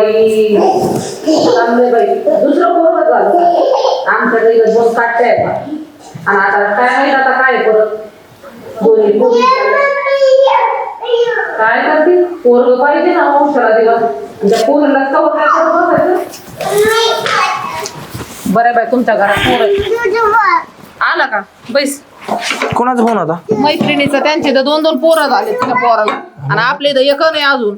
बाई. चांगले बाई. दुसरं पोरग झालं. आमच्याकडे इथं दोन काटते आहेत बा. आणि आता काय माहीत आता काय आहे परत दोन्ही पोरी. काय करते? पोरग पाहिजे ना वंशाला दिवस. त्या पोरीला कवर काय करत बसायचं? बरं बाय तुमच्या घरात पोर. आला का? बैस. कोणाचा फोन होता मैत्रिणीचं त्यांचे तर दोन दोन पोरं झाले तिच्या पोराला. आणि आपले तर एक नाही अजून.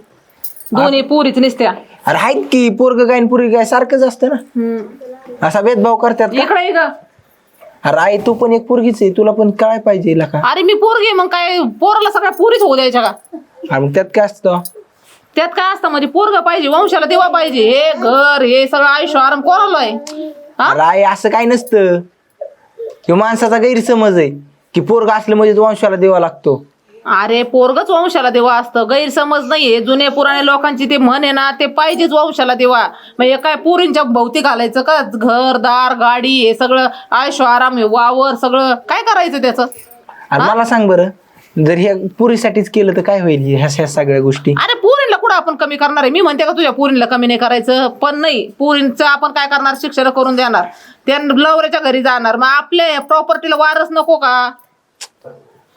दोन्ही पोरीच निसत्या. अरे आहेत की पोरग काय पोरगी काय सारखंच असतं ना. असा भेदभाव करतात का? इकडे ये ग. अरे आई तू पण एक पोरगीच आहे तुला पण काय पाहिजे हिला का? अरे मी पोरगी मग काय पोराला सगळ्या पोरीच होऊ द्यायच्या का? अरे मग त्यात काय असतं? त्यात काय असतं म्हणजे पोरग पाहिजे वंशाला देवा पाहिजे. हे घर हे सगळं आयुष्य आराम कोराला आहे? हा? अरे आई असं काय नसतं. ह्यो माणसाचा गैरसमज आहे की पोरग असलं म्हणजे तो वंशाला देवा लागतो. अरे पोरगच वंशाला देवा असतं. गैरसमज नाहीये. जुने पुराणे लोकांची ते म्हण आहे ना ते पाहिजेच वंशाला देवा. म्हणजे काय पोरींच्या भोवती घालायचं का? घर दार गाडी हे सगळं आयुष्य आराम हे वावर सगळं काय करायचं त्याचं? आणि मला सांग बरं. जर ह्या पुरीसाठीच केलं तर काय होईल ह्या ह्या सगळ्या गोष्टी? अरे पुरीला कुठं आपण कमी करणार आहे? मी म्हणते का तुझ्या पुरीला कमी नाही करायचं? पण नाही पुरींचं आपण काय करणार? शिक्षण करून देणार. त्या लवऱ्याच्या घरी जाणार. मग आपल्या प्रॉपर्टीला वारस नको का?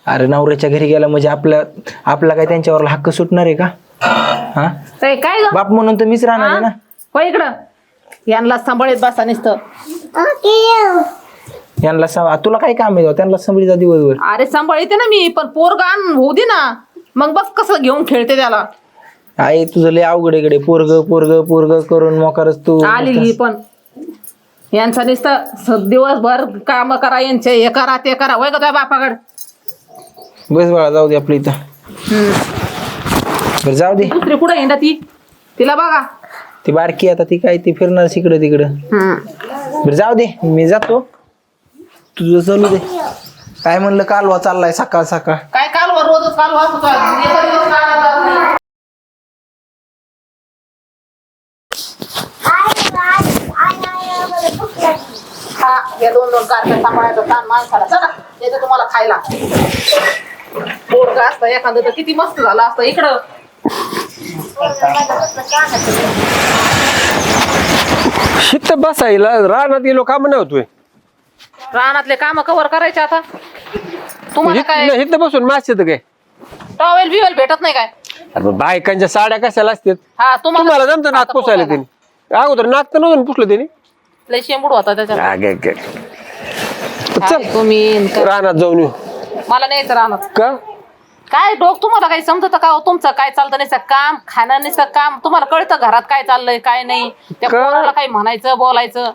अरे नवऱ्याच्या घरी गेला म्हणजे आपल्या आपला काय त्यांच्यावर हक्क सुटणार आहे का? हा? ते काय ग? बाप म्हणून तर मीच राहणार आहे ना. हो इकडं. यांना सांभाळीत बसा नुसतं. यांना सा- तुला काय काम आहे त्यांना संभळीचा दिवसभर. अरे सांभाळते ना मी पण पोरगा आण होऊ दे ना. मग बघ कसं घेऊन खेळते त्याला. आई तुझं लय अवघड इकडे पोरग पोरग पोरग करून मोकारच तू. आली ही पण. यांचा नुसतं स- दिवसभर काम करा यांचे हे करा ते करा. वय का तुझ्या बापाकड? बस बाळा जाऊ दे आपल्या इथं. बरं जाऊ दे. दुसरी कुठं येणार ती? तिला बघा. ती बारकी आता ती काय ती फिरणार तिकडं. तिकडं. बरं जाऊ दे मी जातो. तुझं चालू दे. काय म्हणलं कालवा चाललाय सकाळ सकाळ. काय काल रोजच काल वाचतो एका दिवस काढायला जात नाही. हा हे दोन दोन सांभाळायचं ताण माणसाला चला. येते तुम्हाला खायला. पोरग असतं एखादं तर किती मस्त झालं असतं इकडं. शित बसायला रानात गेलो काम नाही होतोय रानातले काम कव्हर करायचे आता. तुम्हाला काय? इथं बसून मासे तर काय? टॉवेल बिवेल भेटत नाही काय? अरे बायकांच्या साड्या कशाला असतात? हा तुम्हाला जमतं नाक पुसायला पोसायला. त्यांनी? अगोदर नाक तर नव्हतं ना पुसलं त्यांनी? लय शेंबूड होता त्याच्यात. अगे, अगे. काय चल. तुम्ही रानात जाऊन येऊ. मला न्यायचं रानात. का? काय डोक तुम्हाला काही समजत का हो? तुमचं काय चालतं नाही काम खाणं नाही काम. तुम्हाला कळतं घरात काय चाललंय काय नाही? त्या का? पोराला काही म्हणायचं बोलायचं?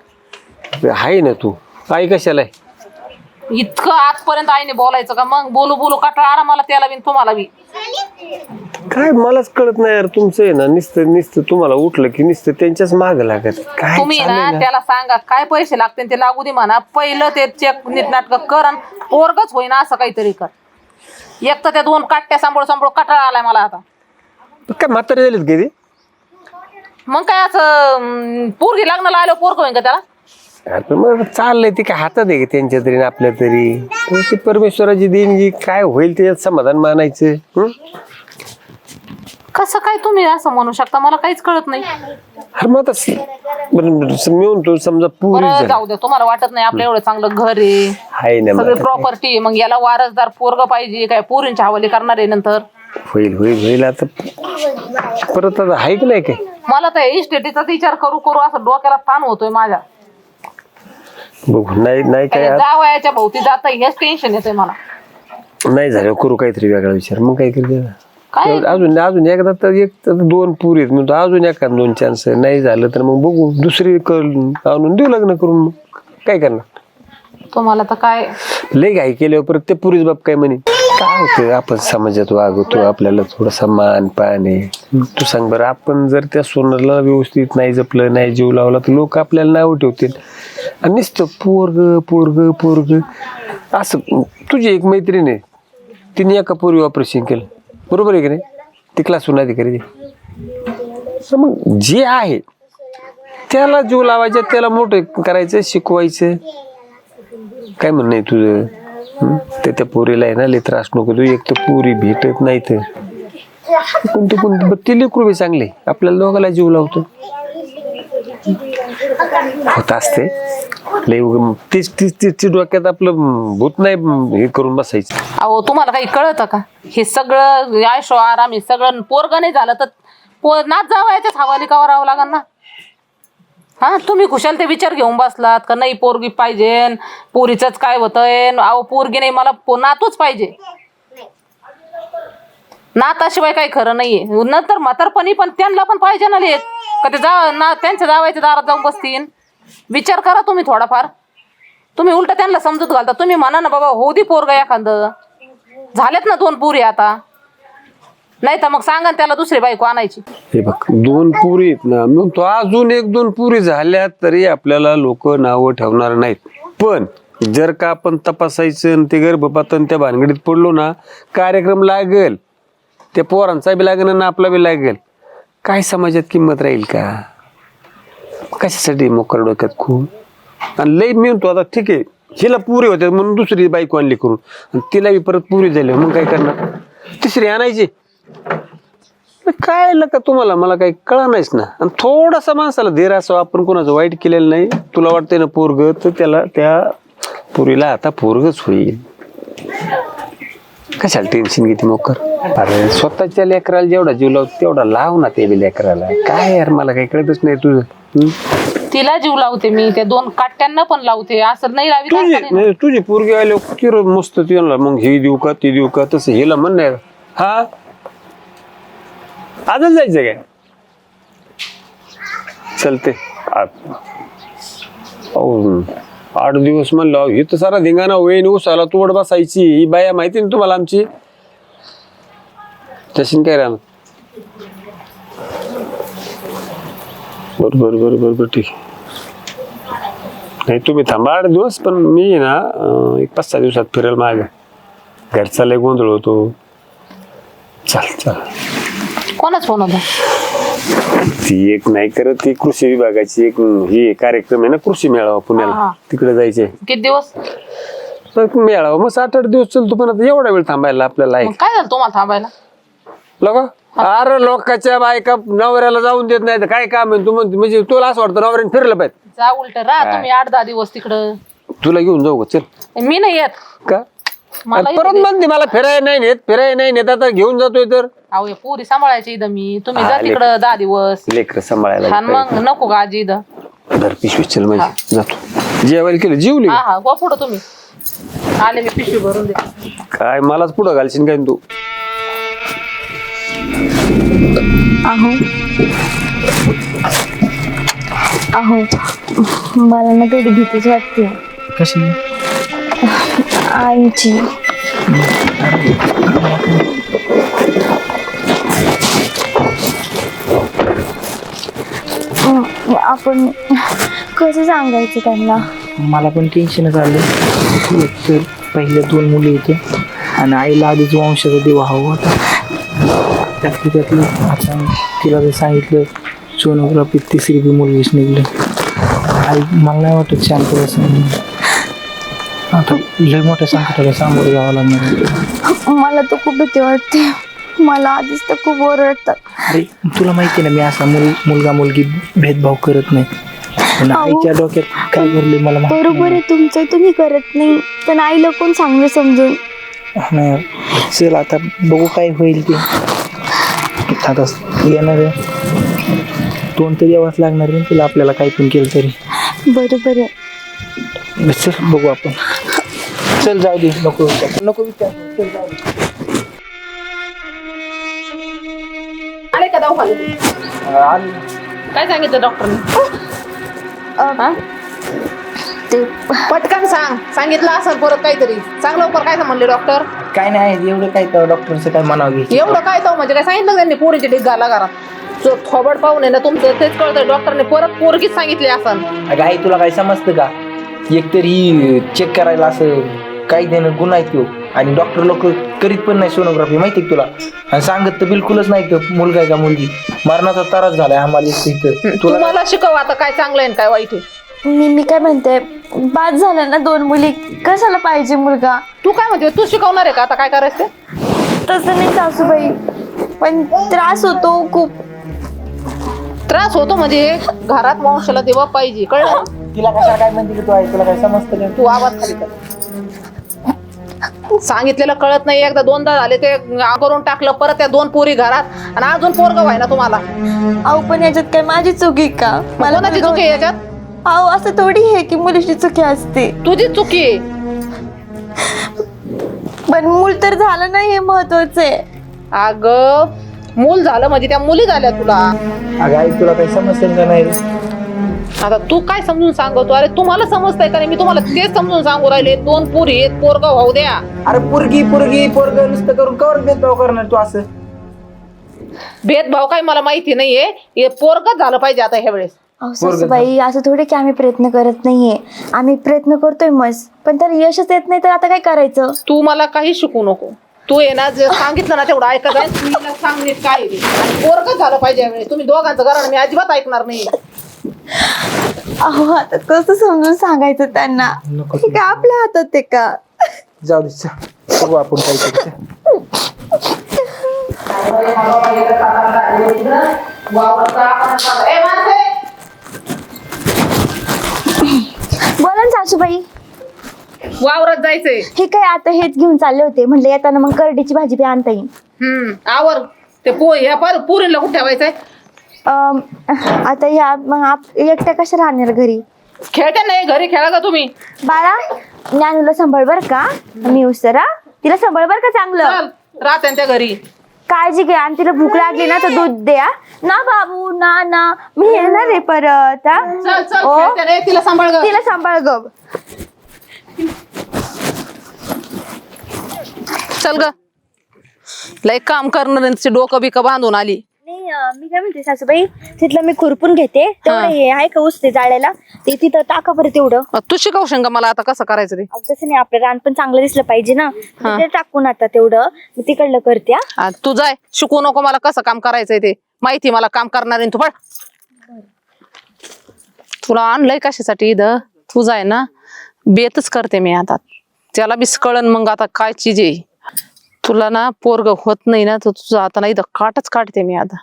आहे ना तू. आई कशाला आहे? इतकं आजपर्यंत आईने बोलायचं का? मग बोलू बोलू कटाळा आला मला त्याला बी तुम्हाला बी. काय मलाच कळत नाही यार तुमचं आहे ना नुसतं नुसतं तुम्हाला उठलं की नुसतं त्यांच्याच माग लागत. काय तुम्ही चाललंय ना? त्याला सांगा काय पैसे लागतील ते लागू दे म्हणा. पहिलं ते चेक नीटनाटक कर आणि पोरगच होईना असं काहीतरी कर. एक तर त्या दोन काट्या सांभाळ सांभाळ कटाळा आलाय मला आता. काय म्हातारे झालेत कधी मग काय असं अं, पोरगी लग्नाला आलो पोरग होईन का त्याला? मग चाललंय ते काय हातात आहे का त्यांच्या तरी आणि आपल्या तरी? पण ती परमेश्वराची देणगी काय होईल त्याच्यात समाधान मानायचं हं? कसं काय तुम्ही असं म्हणू शकता? मला काहीच कळत नाही. अरे मग आता स- बरं, बरं, स- मी म्हणतो समजा पुरी बरं जाऊ दे तुम्हाला वाटत नाही आपलं एवढं चांगलं घर आहे. आहे ना सगळी मग. प्रॉपर्टी मग याला वारसदार पोरग पाहिजे काय पोरींच्या हवाली करणार आहे नंतर? होईल होईल होईल आता. परत आता आहे की नाही काय? मला तर इस्टेटीचा विचार करू करू असं डोक्याला ताण होतोय माझ्या. बघू. नाही नाही काय जावयाच्या भोवती जाता हेच टेन्शन येतंय मला. नाही झालं करू काहीतरी वेगळा विचार. मग काय करते काय? अजून अजून एकदा तर एक तर दोन पुरी आहेत. म्हणतो अजून एका दोन चान्स नाही झालं तर मग बघू. दुसरी करून आणून देऊ लग्न करून मग. काय करणार? तुम्हाला तर काय? लय घाई केल्यावर परत ते पुरीच बाप काय म्हणे? काय होतं आपण समाजात वागवतो आपल्याला थोडासा मान पान आहे तू सांग बरं आपण जर त्या सोनाला व्यवस्थित नाही जपलं नाही जीव लावला तर लोक आपल्याला नाव ठेवतील. आणि नुसतं पोरग पोरग पोरग. असं तुझी एक मैत्रीण आहे. तिने एका पोरी ऑपरेशन केलं. बरोबर आहे की नाही? ती क्लास अधिकारी ती. मग जे आहे त्याला जीव लावायचा त्याला मोठं करायचं शिकवायचं. काय म्हणणं आहे तुझं? ते त्या पोरीला आहे ना लय त्रास नको तू एक तर पोरी भेटत नाही तर कोणते कोणते? बरं, ते लेकरू बी चांगले. आपल्याला दोघाला जीव लावतो. होत असते. लय उग- तीच तीच तीच डोक्यात आपलं भूत नाही हे करून बसायचं. अहो तुम्हाला काही कळतं का? हे सगळं आयशो आराम हे सगळं पोरग नाही झालं तर पोर नाच जावं याच्याच हवाली का राहावं लागेल ना. हा तुम्ही खुशाल ते विचार घेऊन बसलात का नाही पोरगी पाहिजे पोरीच काय होतंय अहो पोरगी नाही मला पो- नातूच पाहिजे. नाताशिवाय काही खरं नाहीये. नंतर म्हातारपणी पण त्यांना पण पाहिजे ना लेत. का ते जा ना त्यांच्या जावायच्या दारात जाऊन बसतील. विचार करा तुम्ही थोडाफार. तुम्ही उलट त्यांना समजूत घालता. तुम्ही म्हणा ना बाबा होऊ दे पोरगा एखादं. झालेत ना दोन पुरी आता. नाही तर मग सांगा ना त्याला दुसरी बायको आणायची. हे बघ दोन पुरी आहेत ना. मग तो अजून एक दोन पुरी झाल्या तरी आपल्याला लोक नावं ठेवणार नाहीत. पण जर का आपण तपासायचं आणि ते गर्भपातन त्या भानगडीत पडलो ना कार्यक्रम लागेल. त्या पोरांचा बी लागेल आणि आपला बी लागेल. काय समाजात किंमत राहील का? कशासाठी मोकर डोक्यात खूप आणि लई मिळतो आता ठीक आहे हिला पुरी होते म्हणून दुसरी बायको आणली करून. आणि तिला बी परत पुरी झाली मग काय करणार? तिसरी आणायची. काय का तुम्हाला मला काही कळा नाहीच ना. आणि थोडासा माणसाला धीर असावा आपण कोणाचं वाईट केलेलं नाही. तुला वाटतंय ना पोरग तर त्याला त्या पुरीला आता पोरगच होईल. कशाला टेन्शन घेते मोकर अरे स्वतःच्या लेकराला जेवढा जीव लावतो तेवढा लाव ना ते बी लेकराला. काय यार मला काही कळतच नाही तुझं. हं? तिला जीव लावते मी त्या दोन काट्यांना पण लावते. असं नाही लावी तुझी नाही, तुझी पोरगी आली किर मस्त तिला मग ही देऊ का ती देऊ का तसं हिला म्हण नाही. हा? आजच जायचं काय? चलते. आ- अहो, आठ दिवस म्हणलं ही तर सारा धिंगाणा वेळ उसाला तोड बसायची ही बाया माहिती ना तुम्हाला आमची? तशी काय राहणार? बरोबर बरोबर बरोबर ठीक आहे. नाही तुम्ही थांबा आठ दिवस पण मी ना अं, एक पाच सहा दिवसात फिरेल माग. घरचा लय गोंधळ होतो. चल चल. कोणाच फोन होता? ती एक नाही करत ती कृषी विभागाची एक ही कार्यक्रम आहे ना कृषी मेळावा हा, पुण्याला. हा. तिकडे जायचे. किती दिवस? मग मेळावा मग सात आठ दिवस चलतो पण आता एवढा वेळ थांबायला आपल्याला काय झालं तुम्हाला थांबायला? लोक अरे लोकांच्या बायका नवऱ्याला जाऊन देत नाही तर काय काम आहे? तू म्हणते म्हणजे तुला असं वाटतं नवऱ्याने फिरलं पाहिजे. जा उलट राहा तुम्ही आठ दहा दिवस तिकडं. तुला घेऊन जाऊ का? चल. मी नाही येत. का? मला परत म्हणते मला फिरायला नाही नेत फिरायला नाही नेत आता घेऊन जातोय तर. अहो हे पुरी सांभाळायची इथं मी. तुम्ही जा हा, तिकडं दहा दिवस. लेकर सांभाळायला आणि मग नको का आजी इथं. धर पिशवी चल म्हणजे जातो. जेवायला केलं जेवली? हा हा पुढं तुम्ही. आले मी पिशवी भरून दे. काय मलाच पुढं घालशील काय तू? अहो. अहो मला ना कधी भीतीच वाटते. कशी? आईची. आपण कसं सांगायचं त्यांना? मला पण टेन्शनच आलं एक तर पहिल्या दोन मुली होते आणि आईला आधीच वंशाचा देवा हवा होता. त्यातली त्यातलं आता तिला जर सांगितलं सोनोग्राफीत तिसरी बी मुलगीच निघली. आई मला नाही वाटत शांत बसून आता लय मोठ्या संकटाला सामोरं जावं लागणार मला तर खूप भीती वाटते. मला आधीच तर खूप ओरडतात अरे तुला माहिती ना मी असा मुल मुलगा मुलगी भेदभाव करत नाही. पण अहो. आईच्या डोक्यात काय भरले मला माहिती बरोबर आहे तुमचं तुम्ही करत नाही. पण आईला कोण सांगणं समजून? नाही. चल आता बघू काय होईल ते. आता येणार आहे. तोंड तर द्यावाच लागणार आहे तुला आपल्याला काही पण केलं तरी. बरोबर आहे. चल बघू आपण. चल जाऊ दे नको विचार. नको विचार चल जाऊ दे. आले का. काय सांगितलं डॉक्टरने हा? ते पटकन सांग. सांगितलं असं परत काहीतरी. सांग लवकर काय म्हणले डॉक्टर काय नाही एवढं काय तर डॉक्टरचं काय म्हणावं एवढं काय तो म्हणजे काय सांगितलं त्यांनी? पोरीची ढीग घाला घरात. जो थोबड पाहून आहे ना तुमचं तेच कळतंय डॉक्टरने परत पोरगीच सांगितली असं अगं आई तुला काय समजतं का? एकतर चेक करायला असं काही देणं गुन्हा आहे तो आणि डॉक्टर लोक करीत पण नाही सोनोग्राफी माहिती का तुला? आणि सांगत तर बिलकुलच नाही तर मुलगा आहे का मुलगी. मरणाचा त्रास झालाय आम्हाला इथं. तुला तुम्हाला शिकव आता काय चांगलं आहे आणि काय वाईट आहे. मी मी काय म्हणते बाद झालं ना दोन मुली कशाला पाहिजे मुलगा? तू काय म्हणते तू शिकवणार आहे का आता काय करायचं ते? तसं नाही सासूबाई पण त्रास होतो खूप. त्रास होतो म्हणजे घरात वंशाला देवा पाहिजे कळलं तिला कशा काय म्हणते की तू आहे? तुला काय समजतं का तू आवाज खाली कर. सांगितलेलं कळत नाही. एकदा दोनदा झाले ते करून टाकलं परत त्या दोन पोरी घरात. आणि अजून पोरग व्हाय ना तुम्हाला? अहो पण याच्यात काय माझी चुकी का? मला कोणाची चुकी आहे. याच्यात? अहो असं थोडी आहे की मुलीची चुकी असते. तुझी चुकी आहे. पण मूल तर झालं नाही हे महत्वाचं आहे. अग मूल झालं म्हणजे त्या मुली झाल्या तुला. अगं आई तुला काही समजतं का नाही? आता तू काय समजून सांगतो? अरे तुम्हाला समजतंय का नाही? मी तुम्हाला तेच समजून सांगू राहिले. दोन पुरी आहेत पोरग होऊ द्या. अरे पोरगी पोरगी पोरग नुसतं करून कवर भेदभाव करणार तू असं? भेदभाव काय मला माहिती नाहीये. हे पोरगच झालं पाहिजे आता ह्या वेळेस. अहो सासूबाई असं थोडे की आम्ही प्रयत्न करत नाहीये. आम्ही प्रयत्न करतोय मस्त पण त्याला यशच येत नाही तर आता काय करायचं? तू मला काही शिकू नको. तू आहे ना जे सांगितलं ना तेवढं ऐकत आहे तू हिला सांग नीट काय पोरगच झालं पाहिजे यावेळेस तुम्ही दोघांचं कारण मी अजिबात ऐकणार नाही अहो आता कसं समजून सांगायचं त्यांना? नको हे काय आपल्या हातात आहे का? जाऊ दे चल. बघू आपण काय! बोला ना सासूबाई. वावरात जायचंय. हे काय आता हेच घेऊन चालले होते. म्हणलं येताना मग करडीची भाजी बी आणता येईल. हम्म आवर. ते पो ह्या पर पुरीला कुठे ठेवायचंय? अम, आता ह्या मग आप एकट्या कशा राहणार घरी? खेळते नाही घरी खेळा का तुम्ही? बाळा ज्ञानूला सांभाळ बर का? मी उसरा तिला सांभाळ बर का चांगलं? चल राहते त्या घरी. काळजी घ्या आणि तिला भूक लागली ना तर दूध द्या ना बाबू ना ना. मी येणार आहे परत हा? चल चल ओ, खेळते नाही तिला सांभाळ ग. तिला सांभाळ ग. चल ग. लय काम करणार डोकं बिकं बांधून आली. मी काय म्हणते सासूबाई तिथलं मी खुरपून घेते. तेवढं हे. आहे का उसते जाळ्याला? ते तिथं टाका बरं तेवढं. अ, तू शिकवशील का मला आता कसं करायचं ते. अहो, तसं नाही आपलं रान पण चांगलं दिसलं पाहिजे ना. ते टाकून आता तेवढं. मी तिकडलं करते हा. आ, तू जाय शिकू नको मला कसं काम करायचंय ते. माहिती मला काम करणार आहे तू पळ. तुला आणलंय कशासाठी इथं? तू जाय ना. बेतच करते मी आता. त्याला बी कळन मग आता काय चीज आहे. तुला ना पोरग होत नाही ना तर तुझं आता ना इथं काटच काढते मी आता.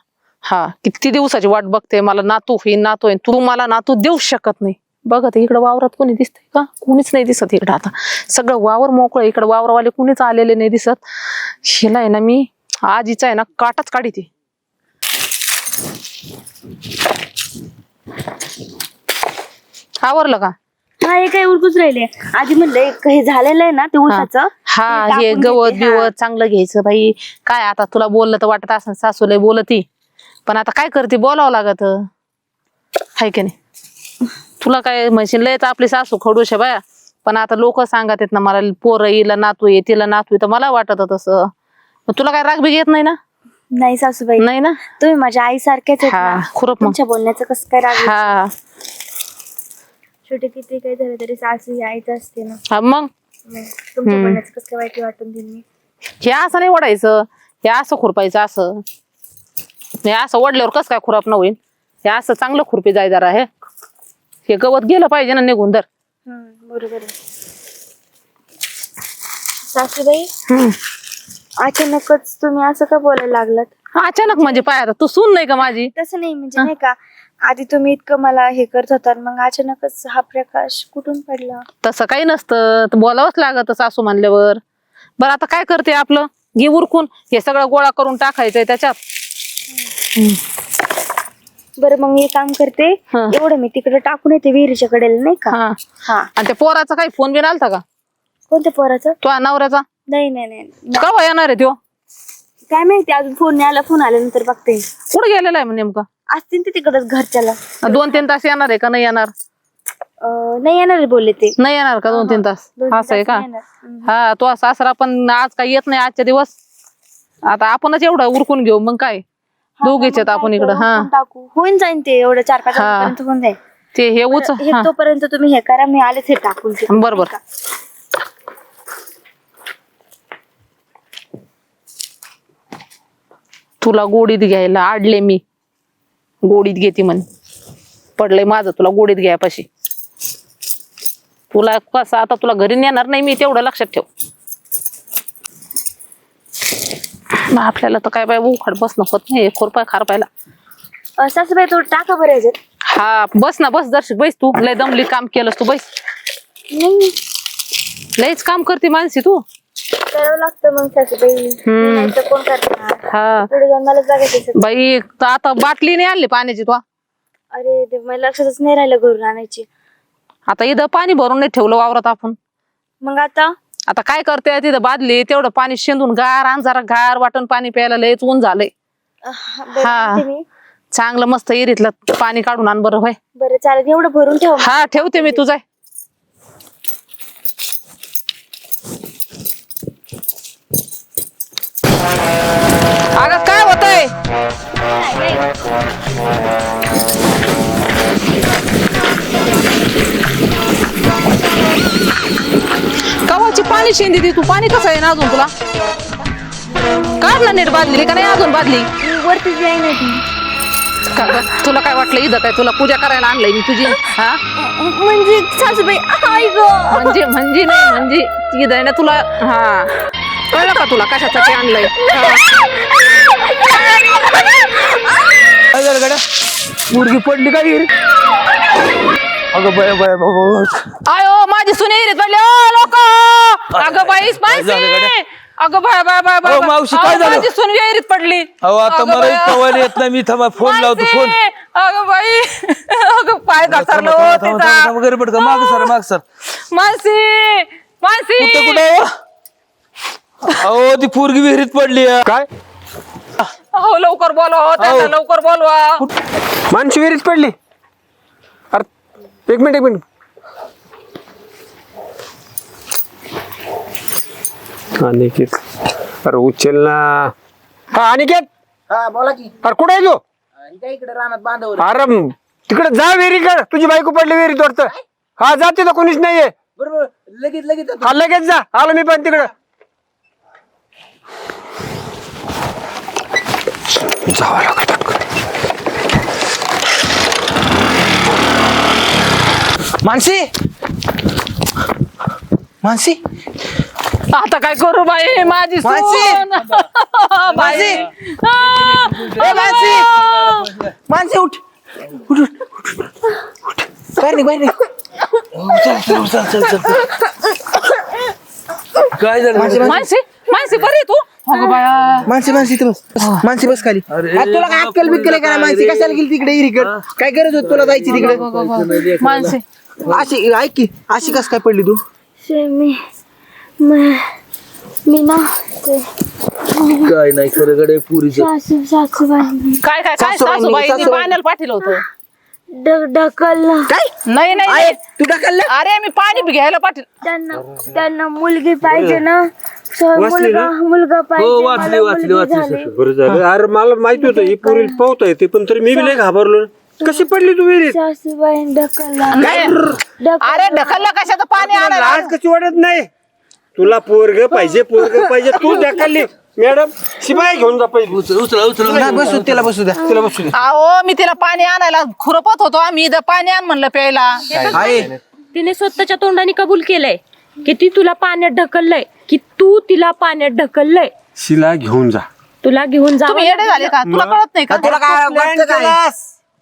हा किती दिवसाची वाट बघते मला नातू होईन नातू तू मला नातू देऊ शकत नाही. बघत इकडं वावरात कोणी दिसतंय का? कोणीच नाही दिसत इकडं आता. सगळं वावर मोकळं. इकडं वावरवाले कोणीच आलेले नाही दिसत. हिला आहे ना मी आजीचा आहे ना काटाच काढी ती. आवरलं का? हा हे काय उरकूच राहिले. आधी म्हणलं एक हे झालेलं आहे ना ते उसाचं? हा हे टाकून गवत घेते, हा. बिवत चांगलं घ्यायचं बाई. काय आता तुला बोललं तर वाटत असं सासूला बोलती. पण आता काय करते बोलावं लागत. हाय की नाही? तुला काय म्हणशील लयच आपली सासू खडूश आहे बाया. पण आता लोक सांगत आहेत ना मला पोरं येईल नातू ये तिला नातू तर मला वाटत तसं. तुला काय राग बी येत नाही ना? नाही सासूबाई. नाही ना? तुम्ही माझ्या आई सारख्याच हा मग. तुमच्या बोलण्याचं कसं काय राग हा. छोटे किती काही झालं तरी सासू ही आईच असते ना. हा मग? तुमच्या बोलण्याचं कसं काय वाईट वाटून हे असं नाही ओढायचं. हे असं खुरपायचं असं. हे असं ओढल्यावर कसं काय खुराप न होईल हे असं चांगलं खुरपी जाय जरा हे. हे गवत गेलं पाहिजे ना निघून तर. हम्म, बरोबर आहे. सासूबाई अचानकच तुम्ही असं का बोलायला लागलात? अचानक म्हणजे पाय आता तू सून नाही का माझी? तसं नाही म्हणजे नाही का आधी तुम्ही इतकं मला हे करत होता आणि मग अचानकच हा प्रकाश कुठून पडला? तसं काही नसतं तर बोलावंच लागत सासू म्हणल्यावर. बरं आता काय करते आपलं? घे उरकून हे सगळं गोळा करून टाकायचंय त्याच्यात. बरं मग हे काम करते. हा. एवढं मी तिकडे टाकून येते विहिरीच्या कडेला नाही का? हा. हा. आणि त्या पोराचा काही फोन बिन आलता का? कोणत्या पोराचं? तो नवऱ्याचा? नाही नाही नाही. का येणार आहे तो? काय माहिती अजून फोन नाही आला फोन आल्यानंतर बघते. कुठं गेलेला आहे मग नेमका? असतील ते तिकडच घरच्याला. दोन तीन तास येणार आहे का? नाही येणार? अं, नाही येणार बोलले ते. नाही येणार का दोन तीन तास? दोन तीन असं आहे तास का? नाही येणार. हम्म. हा तो सासरा पण आज काय येत नाही आजच्या दिवस. आता आपणच एवढं उरकून घेऊ मग काय? दोघीच आहेत मग आपण इकडं हा. टाकू. होऊन जाईन ते एवढं चार पाच हा. वाजेपर्यंत होऊन जाईल ते हे उच हे हा. तोपर्यंत तुम्ही हे करा मी आलेच हे टाकून ते. बरोबर तुला गोडीत घ्यायला आडले मी. गोडीत घेते म्हण. पडलंय माझं तुला गोडीत घ्यायपाशी. तुला कसं आता तुला घरी नेणार नाही मी तेवढं लक्षात ठेव. मग आपल्याला तर काय बाय उखाड बसणं होत नाही खुरपाय खारपायला अं, सासूबाई तो टाका बरं याच्यात. हा बस ना बस दर्शक बैस तू. लय दमली काम केलंस तू बैस. नाही. लयच काम करते मानसी तू. करावं लागतं मग सासूबाई. हम्म. नाही तर कोण करणार? हा. पुढे जाऊन मला जागायचं बाई तर आता बाटली नाही आणली पाण्याची तू अरे ते मला लक्षातच नाही राहिलं घरून आणायची. आता इथं पाणी भरून नाही ठेवलं वावरात आपण. मग आता? आता काय करते तिथं बादली तेवढं पाणी शेंदून गार आण जरा गार वाटून पाणी प्यायला लयच ऊन झालंय. हा. चांगलं मस्त इरीतलं पाणी काढून आण बरं होय. बरं चालेल एवढं भरून ठेव हा ठेवते मी तुझा अगं काय होतंय? कवाची पाणी शेंदी ती तू. पाणी कसं आहे ना अजून तुला? काढलं नीट बादली का नाही अजून बादली? वरती जाईन ती. का गं? तुला काय वाटलं इथं काय? तुला पूजा करायला आणलंय मी तुझी? हा? म्हणजे सासूबाई आई ग. म्हणजे म्हणजे नाही म्हणजे. ईद आहे ना तुला हा. कळलं का तुला कशासाठी आणलंय? हा. काय झालं गड्या मुलगी पडली का विहीर अगं बाय बाय बाबा आयो माझी सुने हिरीत पडली. ओ लोक! अगं बाई काय झालं गड्या? स्पायसी अगं बाय बाय बाय बाय अहो, मावशी, काय अहो, झालं? माझी सून विहिरीत पडली. अहो आता अगं मला. कवायला येत नाही मी थांबा फोन लावतो फोन. अगं बाई अगं पाय घसरलो हो तिचा. वगैरे पडका माग सर माग सर. मानसी मानसी! कुठं कुठं अहो? अहो ती पोरगी विहिरीत पडली आहे. काय? हो लवकर बोलवा हो त्यांना, अहो. लवकर बोलवा. मानशी विहिरीत पडली? एक मिनिट एक मिनिट. अनिकेत. अरे उचल ना. हा अनिकेत. हा बोला की. अरे कुठे आहे तो? इकडे रानात अरे तिकडे जा विहिरीकडे तुझी बायको पडली विहिरीत वाटतं हा जाते तर कोणीच नाहीये. बरोबर लगेच लगेच हा लगेच जा. आलो मी पण तिकडं. जावं लागत. मानसी? मानसी? आता काय करू बाई? माझी मानसी! सून बाई. मानसी! आ! ए, मानसी! मानसी उठ. उठ उठ उठ, उठ. बाहेर निघ बाहेर निघ. चल चल चल चल चल काय झालं? मानसी मानसी. मानसी बरी आहे तू? अगं बाया. मानसी मानसी इथं बस. मानसी बस खाली. अरे तुला काय अक्कल बिक्कल का मानसी? कशाला गेली तिकडे इरीकड काय गरज होत तुला जायची तिकडे? मानसी अशी ऐक की अशी कस काय पडली तू? मी ना ते काय नाही खरं गडे पुरीचं सासू सासूबाई काय काय सासूबाईंनी- पाण्याला पाठील होतं. ढक ढकललं. काय? नाही नाही आहे नाही. तू ढकललं? अरे मी पाणी बी घ्यायला पाठील त्यांना त्यांना मुलगी पाहिजे ना. स- मुलगा मुलगा पाहिजे मला मुलगी झाली. बरं झालं. अरे मला माहिती होतं ही पोरी पावता येते पण तरी मी बी नाही घाबरलो कशी पडली तू विहिरीत? सासूबाई ढकलला. अरे ढकललं कशाचं पाणी आणायला? लाज कशी वाटत नाही? तुला पोरग पाहिजे पोरग पाहिजे तू ढकलली. मॅडम शिपाई घेऊन जा पहिले. नाही, बसू त्याला बसू द्या त्याला बसू द्या. अहो मी तिला पाणी आणायला खुरपत होतो. आम्ही इथं पाणी आण म्हणलं प्यायला. आहे तिने स्वतःच्या तोंडाने कबूल केलंय की ती तुला पाण्यात ढकललंय की तू तिला पाण्यात ढकललंय. शिला घेऊन जा. तुला घेऊन जा. तुम्ही येडे झाले का? तुला कळत नाही का? तुला काय वाटतं काय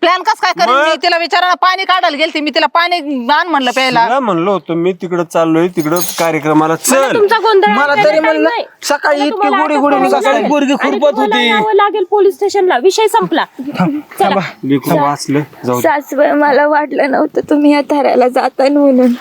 प्लॅन कस काय करेन? मी तिला विचारायला पाणी काढायला गेलते मी तिला पाणी आण म्हणलं प्यायला. तिला म्हणलो होतो मी तिकडं चाललोय तिकडं कार्यक्रमाला चल. तुमचा गोंधळ मला ऐकायला तरी time म्हणलं नाही. सकाळी मला इतकी तुम्हाला गोडी गोडी सकाळी. पोरगी आणि खुरपत तुम्हाला होती यावं लागेल पोलीस स्टेशनला. विषय संपला. चला. लेकरू वाचलं जाऊ दे. सासूबाई मला वाटलं नव्हतं तुम्ही या थराला जाता म्हणून.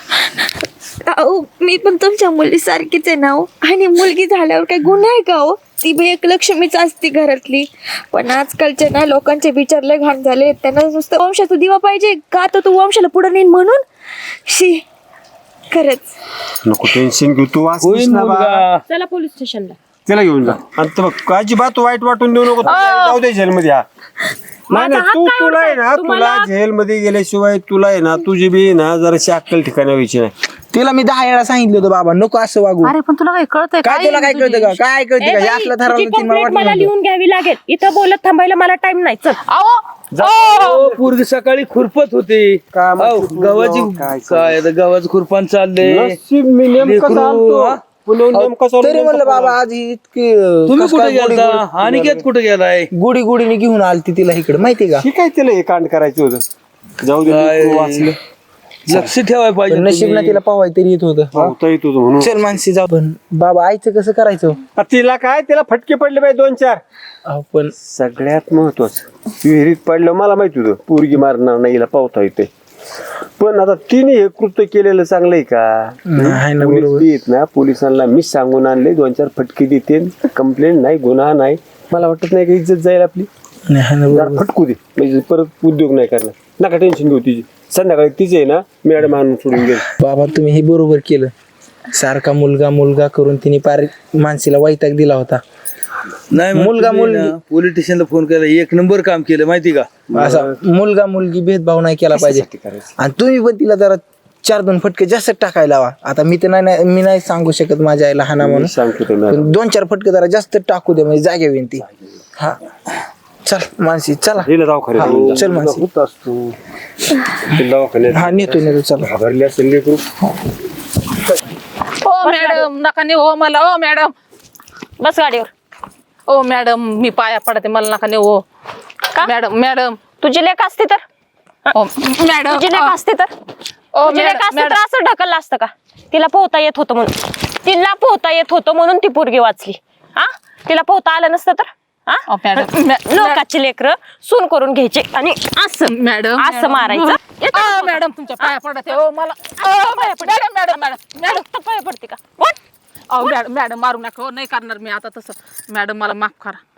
अहो मी पण तुमच्या मुलीसारखीच आहे ना हो. आणि मुलगी झाल्यावर काही गुन्हा आहे का हो? ती बी एक लक्ष्मीच असती घरातली. पण आजकालचे ना लोकांचे विचार लय घाण झाले. त्यांना नुसतं वंशाचा दिवा पाहिजे. का तर तू वंशाला पुढे नेईन म्हणून? शी खरंच. नको टेन्शन घेऊ. तू वाचलीस ना बा. चला पोलीस स्टेशनला. तिला घेऊन जा. आणि ते बघ अजिबात वाईट वाटून देऊ नको. जाऊ दे जेलमध्ये हा. नाही माझा ना हक्क तू काय तुला आहे? ना तुला तुम्हाला- जेलमध्ये गेल्याशिवाय तुला आहे ना तुझी बी ना जराशी अक्कल ठिकाणी व्हायची नाही. तिला मी दहा वेळा सांगितलं होतं बाबा नको असं वागू. अरे पण तुला काही कळतंय काय तुला काय कळतं का? काय कळतं का? हे असलं ठरवलं ती मला लिहून घ्यावी लागेल. इथं बोलत थांबायला मला टाइम नाही. चल. अहो पूर्वी सकाळी खुरपत होती. काय म्हणतो अहो, तू? गव्हाची काय काय आता गव्हाचं खुरपान चाललंय. नशीब मी नेमकं लेकरू, चालतो. हा? पुन्हा नेमका चालू तरी म्हणलं. बाबा आज ही इतकी अं, तुम्ही कसं कुठे काय गुडी- गेलता अनिकेत कुठे गेलाय? गुडी गुडीने घेऊन आलती तिला इकडे माहिती का? ठीक आहे तिला हे कांड करायचं होतं. जाऊ दे काय? वाचलं. लक्ष ठेवाय पाहिजे पण नशीब ना. तिला पावाय तरी येत होतं. पावता येत होतं म्हणून. चल मानसी जाऊ. पण बाबा आईचं कसं करायचं? आ, तिला काय? तिला फटके पडले पाहिजे दोन चार. आपण सगळ्यात महत्वाचं विहिरीत पडलं मला माहिती होतं पोरगी मारणार नाही हिला पावता येते पण आता तिने हे कृत्य केलेलं चांगलंय का? नाही ना पोलीस बरोबर. बी आहेत ना पोलिसांना मीच सांगून आणले दोन चार फटके देते कंप्लेंट नाही गुन्हा नाही. मला वाटत नाही का इज्जत जाईल आपली. नाही ना जरा बरोबर फटकू दे. म्हणजे परत उद्योग नाही करणार. नका टेन्शन घेऊ तिची. संध्याकाळी तिचे आहे ना मॅडम आणून सोडून गेल. बाबा तुम्ही हे बरोबर केलं. सारखा मुलगा मुलगा करून तिने पार मानसीला वैताग दिला होता. नाही मुलगा- मुलगी. स्टेशनला फोन केला एक नंबर काम केलं माहिती का? असा मुलगा मुलगी भेदभाव नाही केला पाहिजे. आणि तुम्ही पण तिला जरा चार दोन फटके जास्त टाकायला हवा आता मी तर नाही- नाही मी नाही सांगू शकत माझ्या आईला हाना म्हणून. सांगतो दोन चार फटके जरा जास्त टाकू दे म्हणजे जागे होईन ती. हा. चल मानसी चला. हा. चल मानसी. हा नेतो नेतो चला. लेकरू ओ मॅडम नका नेऊ. हो मला ओ मॅडम. बस गाडीवर. ओ मॅडम मी पाया पडते मला नका नेऊ. हो. Madam madam. तुझी लेख असते तर? ओ मॅडम तुझी लेख असते तर? ओ तुझी लेख मॅडम असते तर असं ढकललं असतं का? तिला पोहता येत होतं म्हणून. तिला पोहता येत होतं म्हणून ती पोरगी वाचली. हा? तिला पोहता आलं नसतं तर? हा? ओ, मॅडम, मॅ- लोकाची लेकर सून करून घ्यायचे आणि असं मॅडम. असं मारायचं. येतं का? मॅडम तुमच्या पाया पडते. ओ मला ओ मॅडम मॅडम मॅडम. मॅडम पाय पडते का? उठ. अहो मॅडम मॅडम मारू नका हो नाही करणार मी आता तसं. मॅडम मला माफ करा.